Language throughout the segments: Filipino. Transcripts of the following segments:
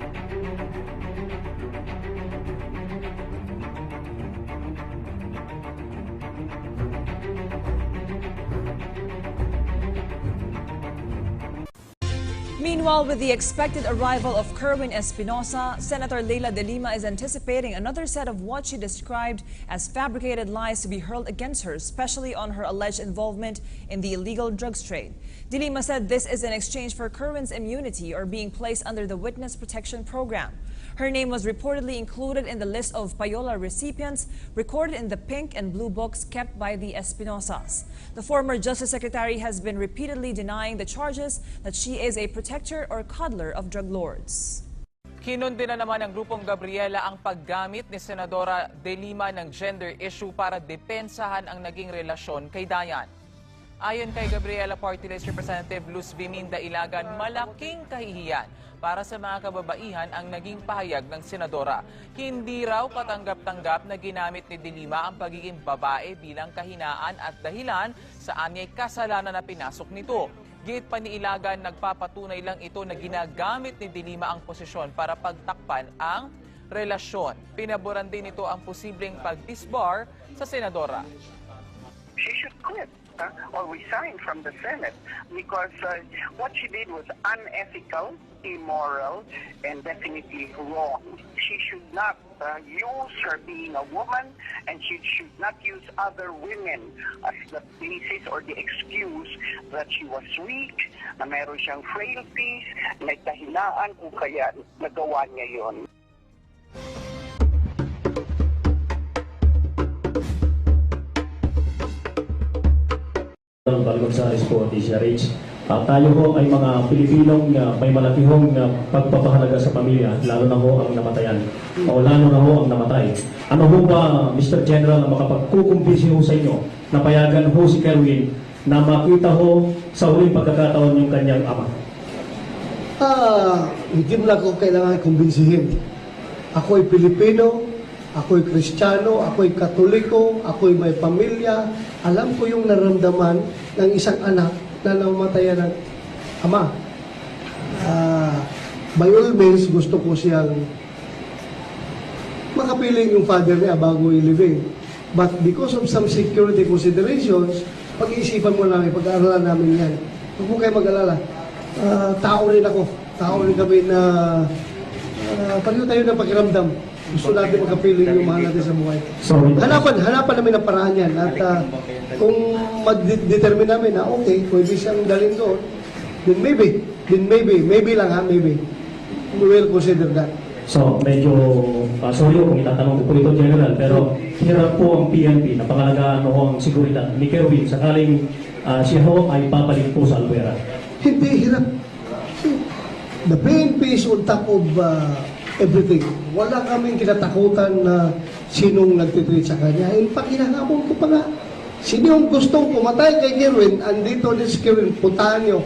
thank you Meanwhile, with the expected arrival of Kerwin Espinosa, Senator Leila de Lima is anticipating another set of what she described as fabricated lies to be hurled against her, especially on her alleged involvement in the illegal drugs trade. De Lima said this is in exchange for Kerwin's immunity or being placed under the Witness Protection Program. Her name was reportedly included in the list of payola recipients recorded in the pink and blue books kept by the Espinosas. The former Justice Secretary has been repeatedly denying the charges that she is a protector or coddler of drug lords. Kinundi na naman ng grupong Gabriela ang paggamit ni Senadora De Lima ng gender issue para depensahan ang naging relasyon kay Dayan. Ayon kay Gabriela Party Representative Luz Biminda Ilagan, malaking kahihiyan para sa mga kababaihan ang naging pahayag ng senadora. Hindi raw katanggap-tanggap na ginamit ni De Lima ang pagiging babae bilang kahinaan at dahilan sa anyay kasalanan na pinasok nito. Gate pa ni Ilagan, nagpapatunay lang ito na ginagamit ni De Lima ang posisyon para pagtakpan ang relasyon. Pinaboran din ito ang posibleng pag-disbar sa senadora. she should quit uh, or resign from the Senate because uh, what she did was unethical, immoral, and definitely wrong. She should not uh, use her being a woman and she should not use other women as the basis or the excuse that she was weak, na meron siyang frailties, may kahinaan kung kaya nagawa niya yon. Ng Balgonzales po, DCRH. At tayo ho ay mga Pilipinong uh, may malaki hong uh, pagpapahalaga sa pamilya, lalo na ho ang namatayan, o lalo na ho ang namatay. Ano ho ba, Mr. General, na makapagkukumbisi ho sa inyo na payagan ho si Kerwin na makita ho sa huling pagkakataon yung kanyang ama? Ah, hindi mo lang ako kailangan kumbinsihin. Ako'y Pilipino, ako'y Kristiyano, ako'y Katoliko, ako'y may pamilya. Alam ko yung naramdaman ng isang anak na namatayan ng ama. Ah, by all means, gusto ko siyang makapiling yung father niya bago ilibing. But because of some security considerations, pag-iisipan mo namin, pag-aaralan namin yan. Huwag mo kayo mag-alala. Ah, tao rin ako. Tao rin kami na uh, pareho tayo ng pakiramdam. Gusto natin makapiling yung mahal natin sa buhay. Hanapan, hanapan namin ang paraan yan. At ah, kung mag-determine namin na okay, pwede siyang dalhin doon, then maybe, then maybe, maybe lang ha, maybe. We will consider that. So, medyo, uh, sorry kung itatanong ko po ito, General, pero hirap po ang PNP na pangalagaan ho ang seguridad ni Kerwin sakaling uh, siya ho ay papalik po sa Albuera. Hindi hirap. The PNP is on top of uh, everything. Wala kaming kinatakutan na sinong nagtitreat sa kanya. In fact, ko pa nga. Sino yung gustong pumatay kay Kerwin, andito din si Kerwin, puntahan nyo.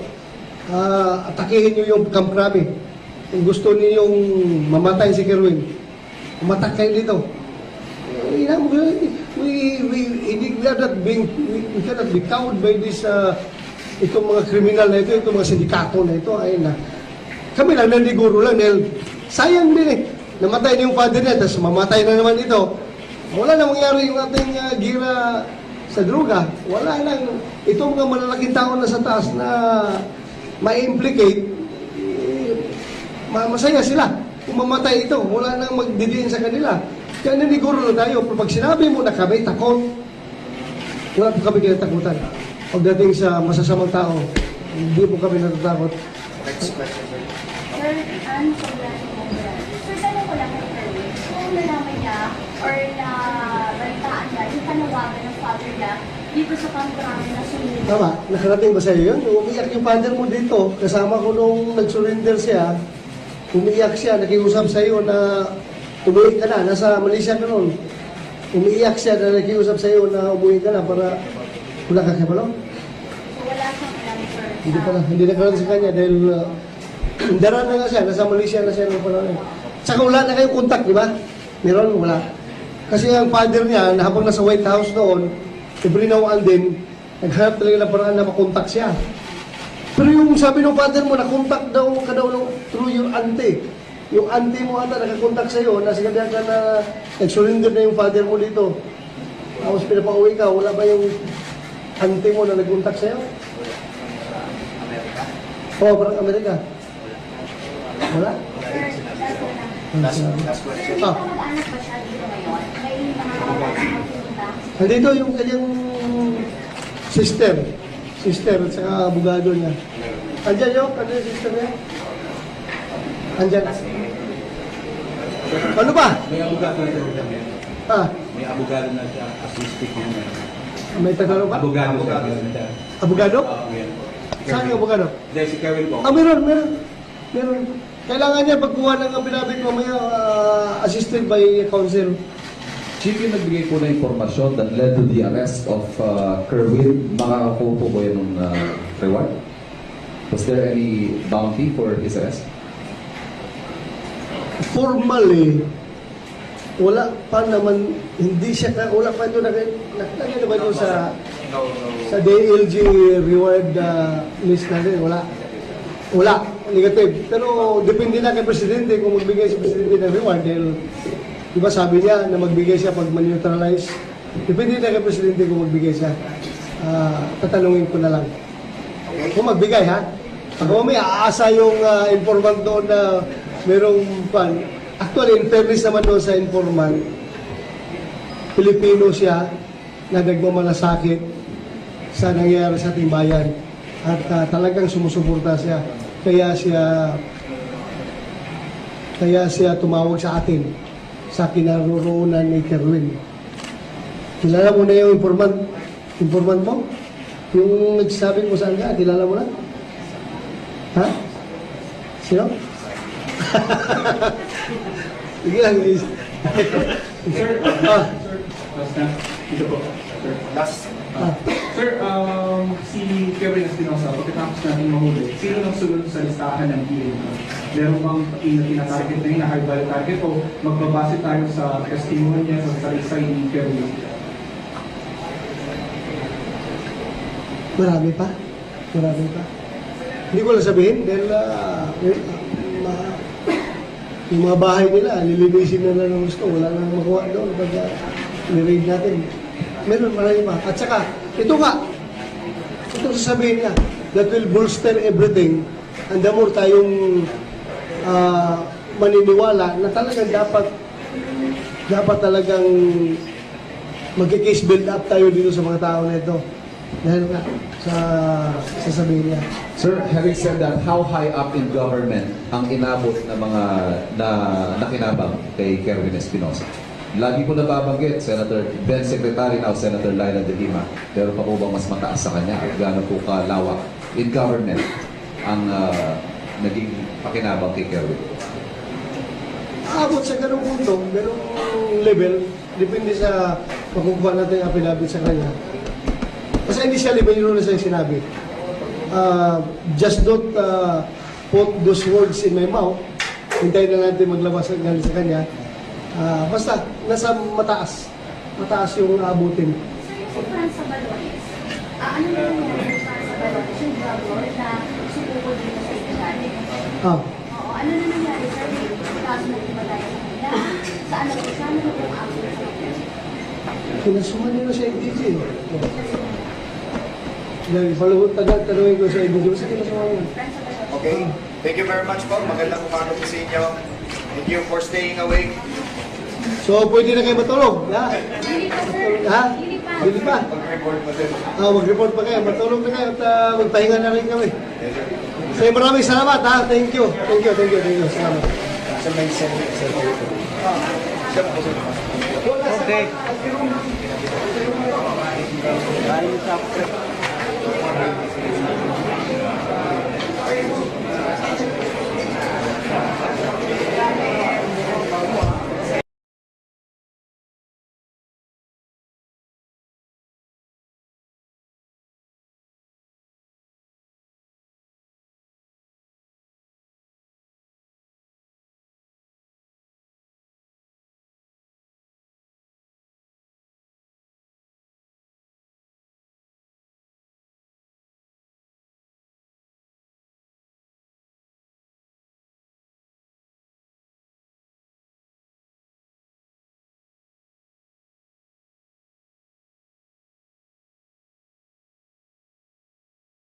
Ah, atakihin nyo yung Camp Krabi. Kung gusto ninyong mamatay si Kerwin, umatak kayo dito. Eh, we, we, we, we are not being, we, cannot be cowed by this uh, itong mga kriminal na ito, itong mga sindikato na ito, ay na, kami lang nandiguro lang dahil sayang din eh. Namatay na yung father niya, tapos mamatay na naman ito. Wala na mangyari yung ating uh, gira sa droga. Wala lang. Itong mga malalaking tao na sa taas na ma-implicate, eh, ma- masaya sila. Kung mamatay ito, wala nang magdidiin sa kanila. Kaya naniguro lang tayo. Pero pag sinabi mo na kami takot, wala po kami kinatakutan. Pagdating sa masasamang tao, hindi po kami natatakot. Sir, ano po yan? Sir, tanong ko lang kay Kerwin, kung nalaman niya or na balitaan niya yung panawagan ng father dito sa kamprame na sumunod. Tama, nakarating ba sa'yo yun? Umiyak yung father mo dito. Kasama ko nung nag-surrender siya. Umiyak siya, nakiusap sa'yo na umuwi ka na. Nasa Malaysia ka noon. Umiiyak siya na nakiusap sa'yo na umuwi ka na para wala ka kay Palong. So, wala siyang alam, sir. Hindi pala, hindi nagkaroon sa kanya dahil uh, dara na nga siya, nasa Malaysia na siya nung panahon. Saka wala na kayong contact, di ba? Meron, wala. Kasi ang father niya, na habang nasa White House noon, every now and then, naghanap talaga ng paraan na makontak siya. Pero yung sabi ng father mo, na-contact daw ka daw through your auntie. yung auntie mo ata nakakontak sa'yo, nasasabihan ka na nag-surrender na yung father mo dito. Tapos pinapauwi ka, wala ba yung auntie mo na nag-contact sa'yo? Oo, oh, parang Amerika. Wala? Last, last question. May Ah. Nandito yung kanyang sister. Sister at saka abogado niya. Andyan yun? Ano yung sister niya? Andyan. Ano ba? May abogado na siya. Ah, May abogado na siya. Assistant niya. may Tagalog ba? Abogado siya. Abogado? Oo. Saan yung abogado? Kevin po. Ah, meron, meron. Meron. Kailangan niya pagkuha ng pinabit mamaya ah, assisted by counsel. Chief, yung nagbigay po ng impormasyon that led to the arrest of uh, Kerwin, makakakuha po ba yun ng uh, reward? Was there any bounty for his arrest? Formally, wala pa naman, hindi siya, wala pa doon, nakalagay na ba doon sa, sa DLG reward uh, list natin, wala. Wala, negative. Pero depende na kay Presidente kung magbigay si Presidente ng reward dahil di ba sabi niya na magbigay siya pag man-neutralize. Depende na kay Presidente kung magbigay siya. Ah, tatanungin ko na lang. Kung magbigay ha. Pag mamaya aasa yung ah, informant doon na merong pan. Actually, in fairness naman doon sa informant, Pilipino siya na nagmamalasakit sa nangyayari sa ating bayan. At ah, talagang sumusuporta siya. Kaya siya kaya siya tumawag sa atin sa kinaroroonan ni Kerwin. Kilala mo na yung informant, informant mo? Yung nagsasabi mo saan ka, kilala mo na? Ha? Sino? Sige lang, please. Sir, ah, last na. Dito po. Sir. Last. Ah. Sir, um, si Kevin Espinosa, pagkatapos natin mahuli, sino nang sunod sa listahan ng PNP? Meron bang ina- tinatarget na yun na high value target o magbabase tayo sa testimony niya sa salisay ni Kevin? Marami pa. Marami pa. Hindi ko lang sabihin dahil ah, yung, mga bahay nila, nilinisin na lang ng gusto. Wala nang makuha doon pag uh, niraid natin. Meron marami pa. At saka, ito nga, ito sasabihin niya, that will bolster everything. And the more tayong ah, maniniwala na talagang dapat dapat talagang magki-case build up tayo dito sa mga tao na ito. Dahil nga, sa sasabihin niya. Sir, having said that, how high up in government ang inabot na mga na nakinabang kay Kerwin Espinosa? Lagi po nababanggit, Senator Ben Secretary, now Senator Laila de Lima. Pero pa po bang mas mataas sa kanya? At gaano po kalawak in government ang ah, naging pakinabang kay Kerwin? Abot sa ganung punto, ganung level, depende sa makukuha natin ang pinabit sa kanya. Kasi initially, mayroon na siyang sinabi, uh, just don't uh, put those words in my mouth. Hintayin na natin maglabas ng galing sa kanya. Ah, basta, nasa mataas. Mataas yung aabutin. Sir, yung si Franz Sabalones, ah, ano na nangyari sa Franz Sabalones, yung drug lord na sumuko dito sa Italy? Ah, Oo, ano na nangyari, sir? May kaso na ibatay sa kanila. Saan na po siya? Ano ang action sa kanya? kinasuman nila sa IDG. Dahil paluhot tagal, tanungin ko sa IDG, basta kinasuman nila. Okay. Thank you very much po. Magandang umaga po sa inyo. Thank you for staying awake. So, pwede na kayo matulog. Ha? Pa. Ha? Hindi pa. Pa. Mag-report po din. Ah, mag-report pa kayo. Matulog na kayo at ah, magpahinga na rin kami. So, maraming salamat ha. Thank you. Thank you, thank you, thank you. Salamat. Sa may. Okay. Ayun sa